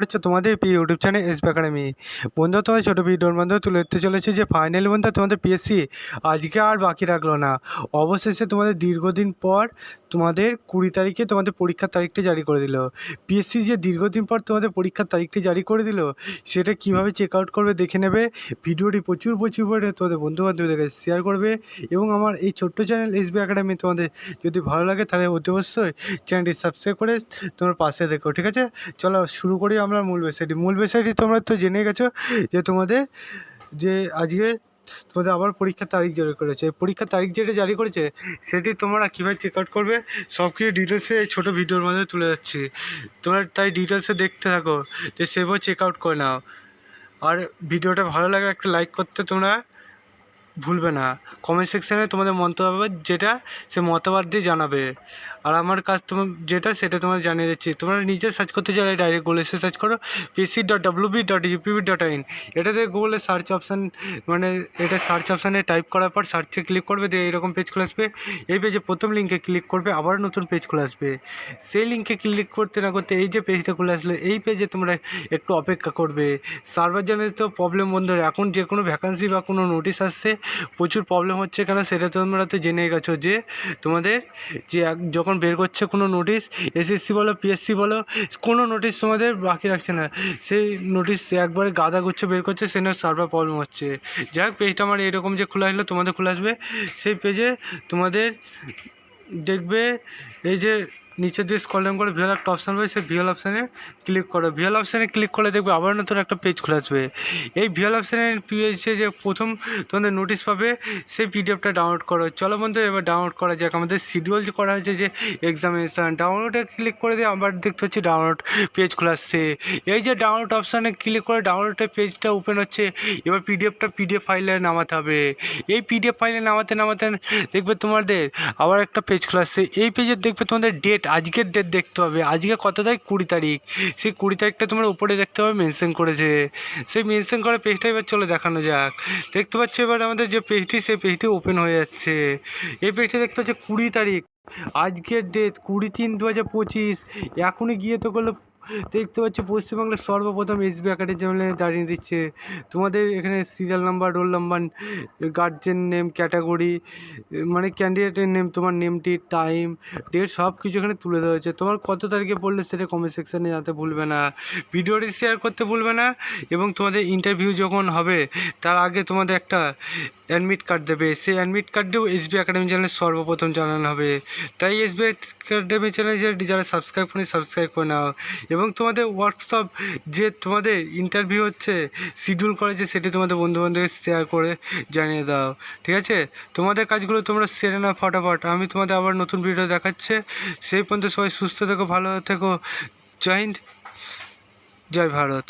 হচ্ছে তোমাদের YouTube channel S academy বন্ধু তোমার ছোটো ভিডিওর মধ্যে তুলে ধরতে চলেছে যে ফাইনাল বন্ধু তোমাদের পিএসসি আজকে আর বাকি রাখল না। অবশেষে তোমাদের দীর্ঘদিন পর তোমাদের কুড়ি তারিখে তোমাদের পরীক্ষার তারিখটি জারি করে দিল। পিএসসি যে দীর্ঘদিন পর তোমাদের পরীক্ষার তারিখটি জারি করে দিল, সেটা কীভাবে চেক আউট করবে দেখে নেবে। ভিডিওটি প্রচুর প্রচুর পরিমাণে তোমাদের বন্ধু বান্ধবদের কাছে শেয়ার করবে এবং আমার এই ছোট্ট চ্যানেল এস বি একাডেমি তোমাদের যদি ভালো লাগে তাহলে অতি অবশ্যই চ্যানেলটি সাবস্ক্রাইব করে তোমার পাশে দেখো ঠিক আছে? চলো, শুরু করি আমরা মূল বিষয়টি মূল বিষয়টি তোমরা তো জেনে গেছো যে তোমাদের যে আজকে তোমাদের আবার পরীক্ষার তারিখ জারি করেছে। পরীক্ষার তারিখ যেটা জারি করেছে, সেটি তোমরা কীভাবে চেক আউট করবে সব কিছু ডিটেলসে এই ছোটো ভিডিওর মধ্যে তুলে যাচ্ছি তোমরা তাই ডিটেলসে দেখতে থাকো, যে সেভাবে চেক আউট করে নাও। আর ভিডিওটা ভালো লাগে একটা লাইক করতে তোমরা ভুলবে না। কমেন্ট সেকশানে তোমাদের মন্তব্য যেটা সে মতবাদ দিয়ে জানাবে। আর আমার কাজ তোমার যেটা সেটা তোমার জানিয়ে দিচ্ছি। তোমরা নিজে সার্চ করতে চাইলে ডাইরেক্ট গুগলে এসে সার্চ করো PC dot W B dot UPB dot in এটাতে গুগলে সার্চ অপশান মানে এটা সার্চ অপশানে টাইপ করার পর সার্চে ক্লিক করবে, দিয়ে এরকম পেজ খুলে আসবে। এই পেজে প্রথম লিঙ্কে ক্লিক করবে, আবার নতুন পেজ খুলে আসবে। সেই লিঙ্কে ক্লিক করতে না করতে এই যে পেজটা খুলে আসলে, এই পেজে তোমরা একটু অপেক্ষা করবে। সার্ভার জানে তো প্রবলেম বন্ধুরা, এখন যে কোনো ভ্যাকান্সি বা কোনো নোটিশ আসছে প্রচুর প্রবলেম হচ্ছে কেন সেটা তোমরা তো জেনে গেছো যে তোমাদের যে যখন বের করছে কোনো নোটিশ এসএসসি বলো পিএসসি বলো, কোনো নোটিশ তোমাদের বাকি রাখছে না। সেই নোটিশ একবারে গাদা গুচ্ছ বের করছে সেখানে সার্ভার প্রবলেম হচ্ছে। যাই হোক পেজটা আমার এরকম যে খোলা আসলো তোমাদের খোলা আসবে। সেই পেজে তোমাদের দেখবে, এই যে নিচের দিকে স্কল ডাউন করে ভিএল একটা অপশান রয়েছে ভিএল অপশানে ক্লিক করো। ভিএল অপশানে ক্লিক করলে দেখবে আবার নতুন একটা পেজ খুলে আসবে। এই ভিএল অপশানে পেজে যে প্রথম তোমাদের নোটিশ পাবে, সেই পিডিএফটা ডাউনলোড করো। চলো বন্ধু এবার ডাউনলোড করা যাক। আমাদের শিডিউল যে করা হয়েছে যে এক্সামিনেশান ডাউনলোডে ক্লিক করে দিয়ে আবার দেখতে হচ্ছে ডাউনলোড পেজ খুলে আসছে। এই যে ডাউনলোড অপশানে ক্লিক করে ডাউনলোডের পেজটা ওপেন হচ্ছে, এবার পিডিএফটা পিডিএফ ফাইলে নামাতে হবে। এই পিডিএফ ফাইলে নামাতে নামাতে দেখবে তোমাদের আবার একটা পেজ খুলে আসছে। এই পেজে দেখবে তোমাদের ডেট আজকের ডেট দেখতে হবে। আজকে কত তারিখ? কুড়ি তারিখ। সেই কুড়ি তারিখটা তোমার উপরে দেখতে পাবে মেনশন করেছে। সেই মেনশন করা পেজটা এবার চলে দেখানো যাক। দেখতে পাচ্ছ এবার আমাদের যে পেজটি সেই পেজটি ওপেন হয়ে যাচ্ছে। এই পেজটা দেখতে পাচ্ছি কুড়ি তারিখ। আজকের ডেট কুড়ি তিন দু হাজার পঁচিশ। এখনই গিয়ে তো করল দেখতে পাচ্ছি পশ্চিমবাংলার সর্বপ্রথম এসবি একাডেমি দাঁড়িয়ে দিচ্ছে। তোমাদের এখানে serial number roll number guardian name category মানে ক্যান্ডিডেটের নেম তোমার নেমটি টাইম ডেট সব কিছু এখানে তুলে দেওয়া হয়েছে। তোমার কত তারিখে পড়লে সেটা কমেন্ট সেকশানে জানাতে ভুলবে না। ভিডিওটি শেয়ার করতে ভুলবে না এবং তোমাদের ইন্টারভিউ যখন হবে, তার আগে তোমাদের একটা অ্যাডমিট কার্ড দেবে। সেই অ্যাডমিট কার্ডেও এসবি একাডেমি চ্যানেলে সর্বপ্রথম জানানো হবে। তাই এসবি একাডেমি চ্যানেল যারা সাবস্ক্রাইব করে সাবস্ক্রাইব করে নাও। এবং তোমাদের হোয়াটসঅ্যাপ যে তোমাদের ইন্টারভিউ হচ্ছে শিডিউল করেছে সেটি তোমাদের বন্ধুবান্ধবের শেয়ার করে জানিয়ে দাও, ঠিক আছে? তোমাদের কাজগুলো তোমরা সেরে নাও ফটাফট। আমি তোমাদের আবার নতুন ভিডিও দেখাচ্ছে। সেই পর্যন্ত সবাই সুস্থ থেকো, ভালো থেকো। জয় হিন্দ, জয় ভারত।